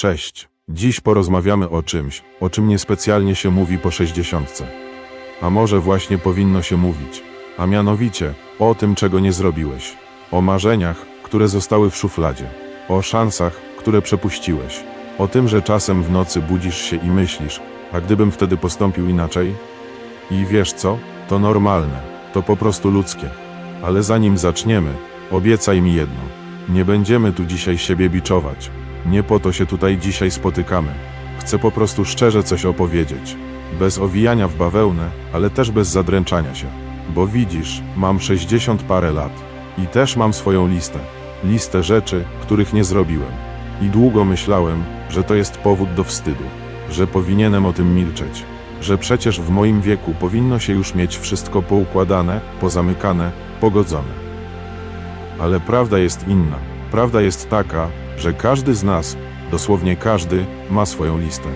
Cześć. Dziś porozmawiamy o czymś, o czym niespecjalnie się mówi po sześćdziesiątce. A może właśnie powinno się mówić. A mianowicie o tym, czego nie zrobiłeś. O marzeniach, które zostały w szufladzie. O szansach, które przepuściłeś. O tym, że czasem w nocy budzisz się i myślisz, a gdybym wtedy postąpił inaczej? I wiesz co? To normalne. To po prostu ludzkie. Ale zanim zaczniemy, obiecaj mi jedno. Nie będziemy tu dzisiaj siebie biczować. Nie po to się tutaj dzisiaj spotykamy. Chcę po prostu szczerze coś opowiedzieć. Bez owijania w bawełnę, ale też bez zadręczania się. Bo widzisz, mam 60 parę lat. I też mam swoją listę. Listę rzeczy, których nie zrobiłem. I długo myślałem, że to jest powód do wstydu. Że powinienem o tym milczeć. Że przecież w moim wieku powinno się już mieć wszystko poukładane, pozamykane, pogodzone. Ale prawda jest inna. Prawda jest taka, że każdy z nas, dosłownie każdy, ma swoją listę.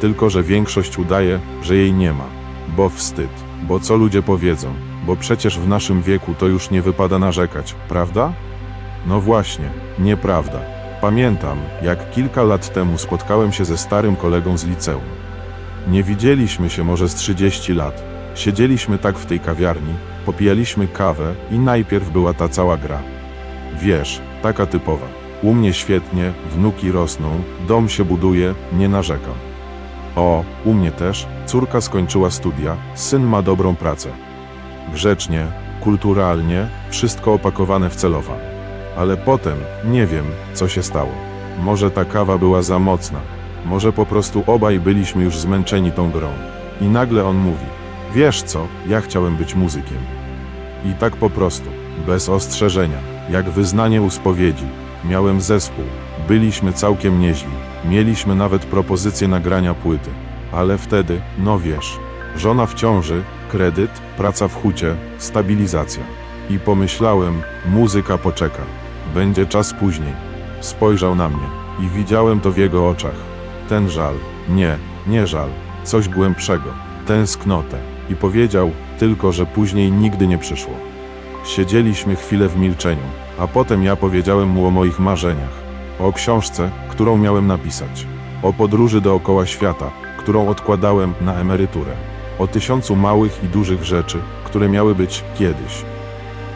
Tylko, że większość udaje, że jej nie ma. Bo wstyd. Bo co ludzie powiedzą? Bo przecież w naszym wieku to już nie wypada narzekać, prawda? No właśnie, nieprawda. Pamiętam, jak kilka lat temu spotkałem się ze starym kolegą z liceum. Nie widzieliśmy się może z 30 lat. Siedzieliśmy tak w tej kawiarni, popijaliśmy kawę i najpierw była ta cała gra. Wiesz, taka typowa. U mnie świetnie, wnuki rosną, dom się buduje, nie narzekam. O, u mnie też, córka skończyła studia, syn ma dobrą pracę. Grzecznie, kulturalnie, wszystko opakowane w celowa. Ale potem, nie wiem, co się stało. Może ta kawa była za mocna. Może po prostu obaj byliśmy już zmęczeni tą grą. I nagle on mówi: Wiesz co, ja chciałem być muzykiem. I tak po prostu, bez ostrzeżenia, jak wyznanie u spowiedzi. Miałem zespół, byliśmy całkiem nieźli, mieliśmy nawet propozycję nagrania płyty. Ale wtedy, no wiesz, żona w ciąży, kredyt, praca w hucie, stabilizacja. I pomyślałem, muzyka poczeka. Będzie czas później. Spojrzał na mnie i widziałem to w jego oczach. Ten żal, nie, nie żal, coś głębszego, tęsknotę. I powiedział tylko, że później nigdy nie przyszło. Siedzieliśmy chwilę w milczeniu, a potem ja powiedziałem mu o moich marzeniach, o książce, którą miałem napisać, o podróży dookoła świata, którą odkładałem na emeryturę, o tysiącu małych i dużych rzeczy, które miały być kiedyś.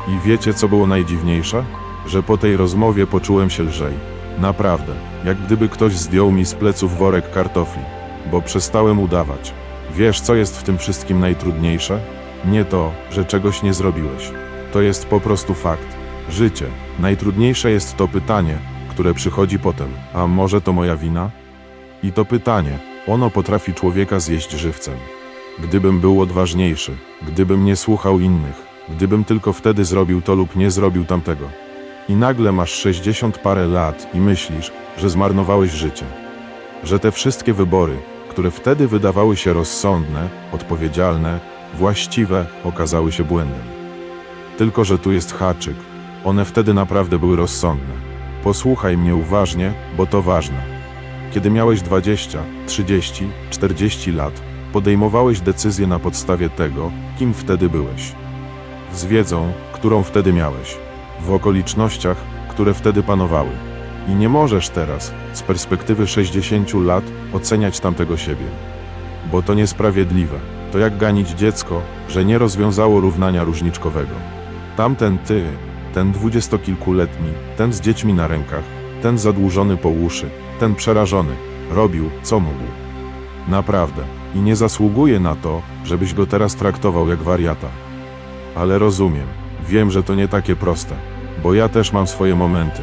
I wiecie, co było najdziwniejsze? Że po tej rozmowie poczułem się lżej. Naprawdę, jak gdyby ktoś zdjął mi z pleców worek kartofli, bo przestałem udawać. Wiesz, co jest w tym wszystkim najtrudniejsze? Nie to, że czegoś nie zrobiłeś. To jest po prostu fakt. Życie. Najtrudniejsze jest to pytanie, które przychodzi potem. A może to moja wina? I to pytanie, ono potrafi człowieka zjeść żywcem. Gdybym był odważniejszy, gdybym nie słuchał innych, gdybym tylko wtedy zrobił to lub nie zrobił tamtego. I nagle masz 60 parę lat i myślisz, że zmarnowałeś życie. Że te wszystkie wybory, które wtedy wydawały się rozsądne, odpowiedzialne, właściwe, okazały się błędem. Tylko, że tu jest haczyk. One wtedy naprawdę były rozsądne. Posłuchaj mnie uważnie, bo to ważne. Kiedy miałeś 20, 30, 40 lat, podejmowałeś decyzje na podstawie tego, kim wtedy byłeś. Z wiedzą, którą wtedy miałeś. W okolicznościach, które wtedy panowały. I nie możesz teraz, z perspektywy 60 lat, oceniać tamtego siebie. Bo to niesprawiedliwe. To jak ganić dziecko, że nie rozwiązało równania różniczkowego. Tamten ty, ten dwudziestokilkuletni, ten z dziećmi na rękach, ten zadłużony po uszy, ten przerażony, robił, co mógł. Naprawdę. I nie zasługuje na to, żebyś go teraz traktował jak wariata. Ale rozumiem. Wiem, że to nie takie proste. Bo ja też mam swoje momenty.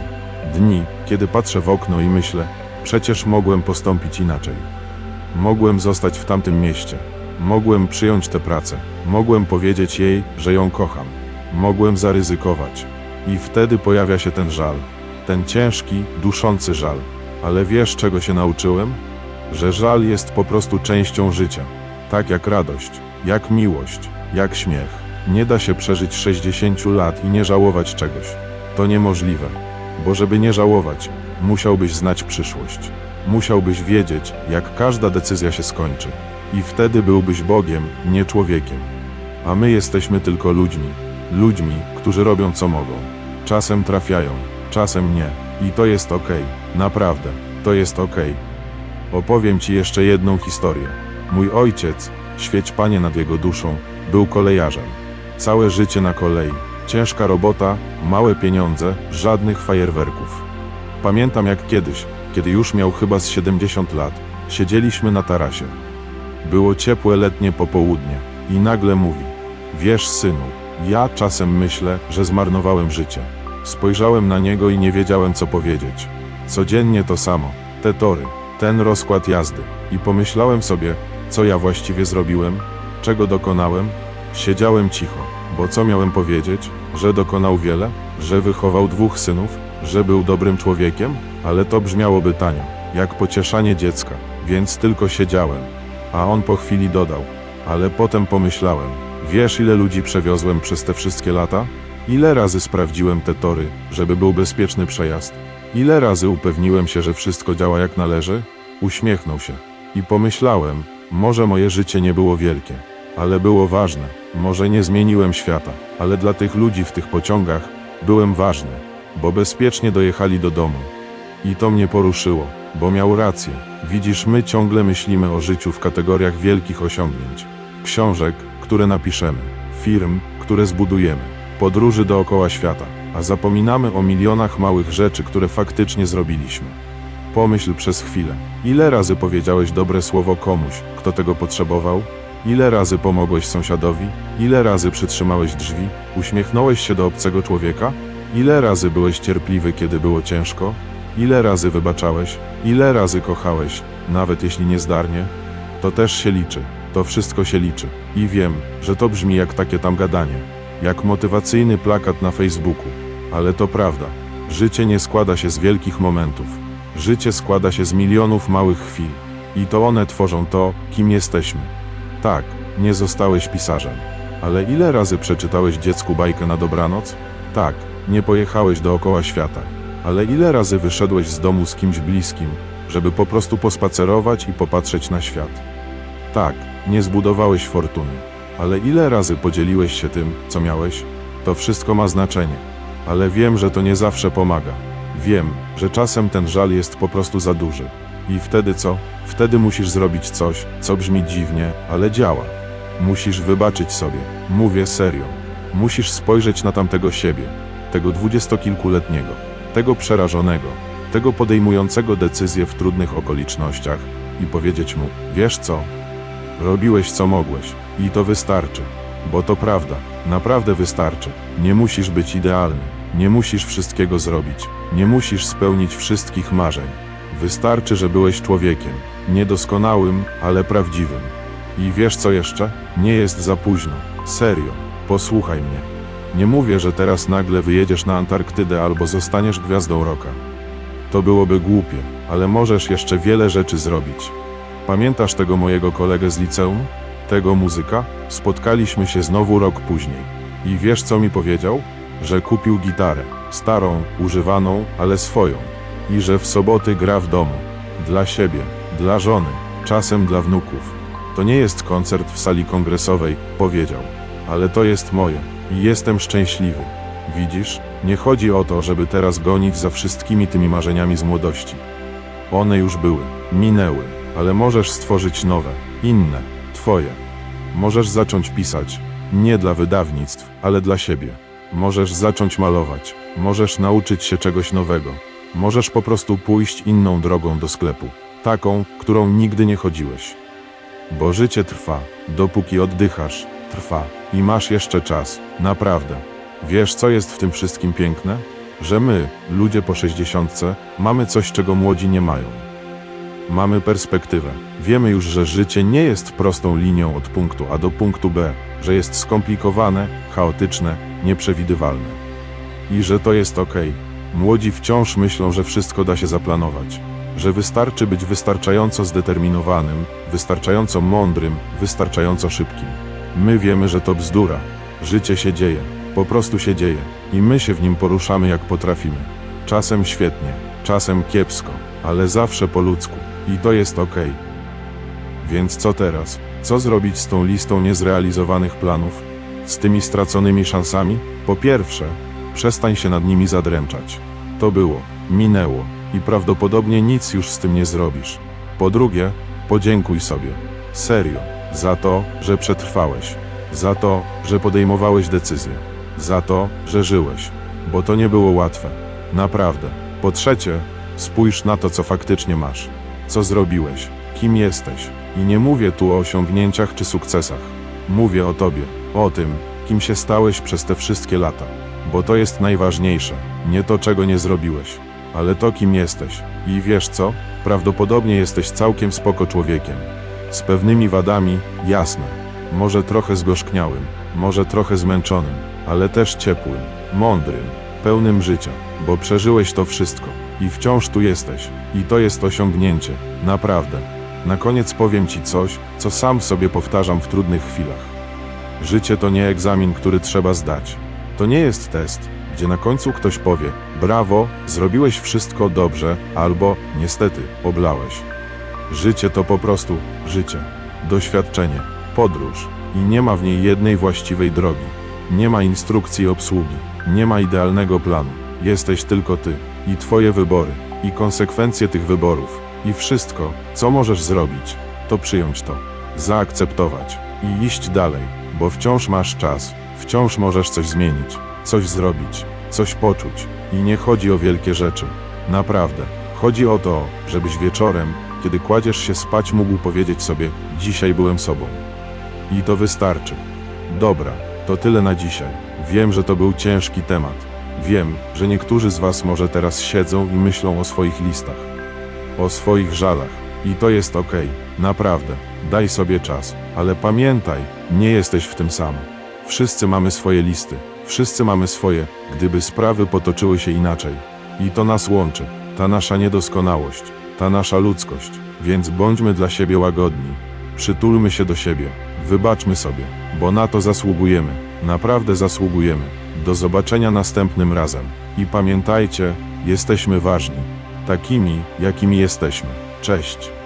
Dni, kiedy patrzę w okno i myślę, przecież mogłem postąpić inaczej. Mogłem zostać w tamtym mieście. Mogłem przyjąć tę pracę. Mogłem powiedzieć jej, że ją kocham. Mogłem zaryzykować. I wtedy pojawia się ten żal. Ten ciężki, duszący żal. Ale wiesz, czego się nauczyłem? Że żal jest po prostu częścią życia. Tak jak radość, jak miłość, jak śmiech. Nie da się przeżyć 60 lat i nie żałować czegoś. To niemożliwe. Bo żeby nie żałować, musiałbyś znać przyszłość. Musiałbyś wiedzieć, jak każda decyzja się skończy. I wtedy byłbyś Bogiem, nie człowiekiem. A my jesteśmy tylko ludźmi. Ludźmi, którzy robią co mogą. Czasem trafiają, czasem nie. I to jest okej, naprawdę. To jest okej. Opowiem ci jeszcze jedną historię. Mój ojciec, świeć panie nad jego duszą, był kolejarzem. Całe życie na kolei. Ciężka robota, małe pieniądze, żadnych fajerwerków. Pamiętam jak kiedyś, kiedy już miał chyba z 70 lat, siedzieliśmy na tarasie. Było ciepłe letnie popołudnie i nagle mówi: Wiesz, synu, ja czasem myślę, że zmarnowałem życie. Spojrzałem na niego i nie wiedziałem, co powiedzieć. Codziennie to samo, te tory, ten rozkład jazdy. I pomyślałem sobie, co ja właściwie zrobiłem, czego dokonałem. Siedziałem cicho, bo co miałem powiedzieć? Że dokonał wiele, że wychował dwóch synów, że był dobrym człowiekiem? Ale to brzmiałoby tanio, jak pocieszanie dziecka, więc tylko siedziałem. A on po chwili dodał, ale potem pomyślałem, wiesz ile ludzi przewiozłem przez te wszystkie lata? Ile razy sprawdziłem te tory, żeby był bezpieczny przejazd? Ile razy upewniłem się, że wszystko działa jak należy? Uśmiechnął się. I pomyślałem, może moje życie nie było wielkie, ale było ważne. Może nie zmieniłem świata, ale dla tych ludzi w tych pociągach byłem ważny, bo bezpiecznie dojechali do domu. I to mnie poruszyło, bo miał rację. Widzisz, my ciągle myślimy o życiu w kategoriach wielkich osiągnięć, książek, które napiszemy, firm, które zbudujemy, podróży dookoła świata, a zapominamy o milionach małych rzeczy, które faktycznie zrobiliśmy. Pomyśl przez chwilę, ile razy powiedziałeś dobre słowo komuś, kto tego potrzebował? Ile razy pomogłeś sąsiadowi? Ile razy przytrzymałeś drzwi? Uśmiechnąłeś się do obcego człowieka? Ile razy byłeś cierpliwy, kiedy było ciężko? Ile razy wybaczałeś? Ile razy kochałeś, nawet jeśli niezdarnie? To też się liczy, to wszystko się liczy. I wiem, że to brzmi jak takie tam gadanie, jak motywacyjny plakat na Facebooku, ale to prawda. Życie nie składa się z wielkich momentów. Życie składa się z milionów małych chwil. I to one tworzą to, kim jesteśmy. Tak, nie zostałeś pisarzem. Ale ile razy przeczytałeś dziecku bajkę na dobranoc? Tak, nie pojechałeś dookoła świata. Ale ile razy wyszedłeś z domu z kimś bliskim, żeby po prostu pospacerować i popatrzeć na świat? Tak, nie zbudowałeś fortuny. Ale ile razy podzieliłeś się tym, co miałeś? To wszystko ma znaczenie. Ale wiem, że to nie zawsze pomaga. Wiem, że czasem ten żal jest po prostu za duży. I wtedy co? Wtedy musisz zrobić coś, co brzmi dziwnie, ale działa. Musisz wybaczyć sobie. Mówię serio. Musisz spojrzeć na tamtego siebie, tego dwudziestokilkuletniego, tego przerażonego, tego podejmującego decyzje w trudnych okolicznościach i powiedzieć mu: Wiesz co? Robiłeś co mogłeś i to wystarczy. Bo to prawda, naprawdę wystarczy. Nie musisz być idealny, nie musisz wszystkiego zrobić, nie musisz spełnić wszystkich marzeń. Wystarczy, że byłeś człowiekiem, niedoskonałym, ale prawdziwym. I wiesz co jeszcze? Nie jest za późno. Serio, posłuchaj mnie. Nie mówię, że teraz nagle wyjedziesz na Antarktydę albo zostaniesz gwiazdą roka. To byłoby głupie, ale możesz jeszcze wiele rzeczy zrobić. Pamiętasz tego mojego kolegę z liceum? Tego muzyka? Spotkaliśmy się znowu rok później. I wiesz co mi powiedział? Że kupił gitarę. Starą, używaną, ale swoją. I że w soboty gra w domu. Dla siebie, dla żony, czasem dla wnuków. To nie jest koncert w sali kongresowej, powiedział. Ale to jest moje. I jestem szczęśliwy. Widzisz, nie chodzi o to, żeby teraz gonić za wszystkimi tymi marzeniami z młodości. One już były, minęły, ale możesz stworzyć nowe, inne, twoje. Możesz zacząć pisać, nie dla wydawnictw, ale dla siebie. Możesz zacząć malować, możesz nauczyć się czegoś nowego. Możesz po prostu pójść inną drogą do sklepu, taką, którą nigdy nie chodziłeś. Bo życie trwa, dopóki oddychasz, trwa i masz jeszcze czas, naprawdę. Wiesz, co jest w tym wszystkim piękne? Że my, ludzie po sześćdziesiątce, mamy coś, czego młodzi nie mają. Mamy perspektywę. Wiemy już, że życie nie jest prostą linią od punktu A do punktu B, że jest skomplikowane, chaotyczne, nieprzewidywalne. I że to jest ok. Młodzi wciąż myślą, że wszystko da się zaplanować, że wystarczy być wystarczająco zdeterminowanym, wystarczająco mądrym, wystarczająco szybkim. My wiemy, że to bzdura. Życie się dzieje, po prostu się dzieje i my się w nim poruszamy jak potrafimy. Czasem świetnie, czasem kiepsko, ale zawsze po ludzku i to jest ok. Więc co teraz? Co zrobić z tą listą niezrealizowanych planów? Z tymi straconymi szansami? Po pierwsze, przestań się nad nimi zadręczać. To było, minęło. i prawdopodobnie nic już z tym nie zrobisz. Po drugie, podziękuj sobie. Serio. Za to, że przetrwałeś. Za to, że podejmowałeś decyzje. Za to, że żyłeś. Bo to nie było łatwe. Naprawdę. Po trzecie, spójrz na to, co faktycznie masz. Co zrobiłeś. Kim jesteś. I nie mówię tu o osiągnięciach czy sukcesach. Mówię o tobie. O tym, kim się stałeś przez te wszystkie lata. Bo to jest najważniejsze. Nie to, czego nie zrobiłeś. Ale to, kim jesteś. I wiesz co? Prawdopodobnie jesteś całkiem spoko człowiekiem. Z pewnymi wadami, jasne. Może trochę zgorzkniałym, może trochę zmęczonym, ale też ciepłym, mądrym, pełnym życia, bo przeżyłeś to wszystko i wciąż tu jesteś. I to jest osiągnięcie, naprawdę. Na koniec powiem Ci coś, co sam sobie powtarzam w trudnych chwilach. Życie to nie egzamin, który trzeba zdać. To nie jest test, gdzie na końcu ktoś powie: Brawo, zrobiłeś wszystko dobrze, albo niestety, oblałeś. Życie to po prostu życie, doświadczenie, podróż i nie ma w niej jednej właściwej drogi. Nie ma instrukcji obsługi, nie ma idealnego planu. Jesteś tylko ty i twoje wybory i konsekwencje tych wyborów i wszystko, co możesz zrobić, to przyjąć to, zaakceptować i iść dalej, bo wciąż masz czas, wciąż możesz coś zmienić, coś zrobić, coś poczuć i nie chodzi o wielkie rzeczy. Naprawdę. Chodzi o to, żebyś wieczorem, kiedy kładziesz się spać, mógł powiedzieć sobie: Dzisiaj byłem sobą. I to wystarczy. Dobra, to tyle na dzisiaj. Wiem, że to był ciężki temat. Wiem, że niektórzy z Was może teraz siedzą i myślą o swoich listach, o swoich żalach. I to jest okej, naprawdę. Daj sobie czas, ale pamiętaj, nie jesteś w tym sam. Wszyscy mamy swoje listy, wszyscy mamy swoje, gdyby sprawy potoczyły się inaczej. I to nas łączy, ta nasza niedoskonałość, ta nasza ludzkość, więc bądźmy dla siebie łagodni. Przytulmy się do siebie, wybaczmy sobie, bo na to zasługujemy, naprawdę zasługujemy. Do zobaczenia następnym razem. I pamiętajcie, jesteśmy ważni, takimi, jakimi jesteśmy. Cześć.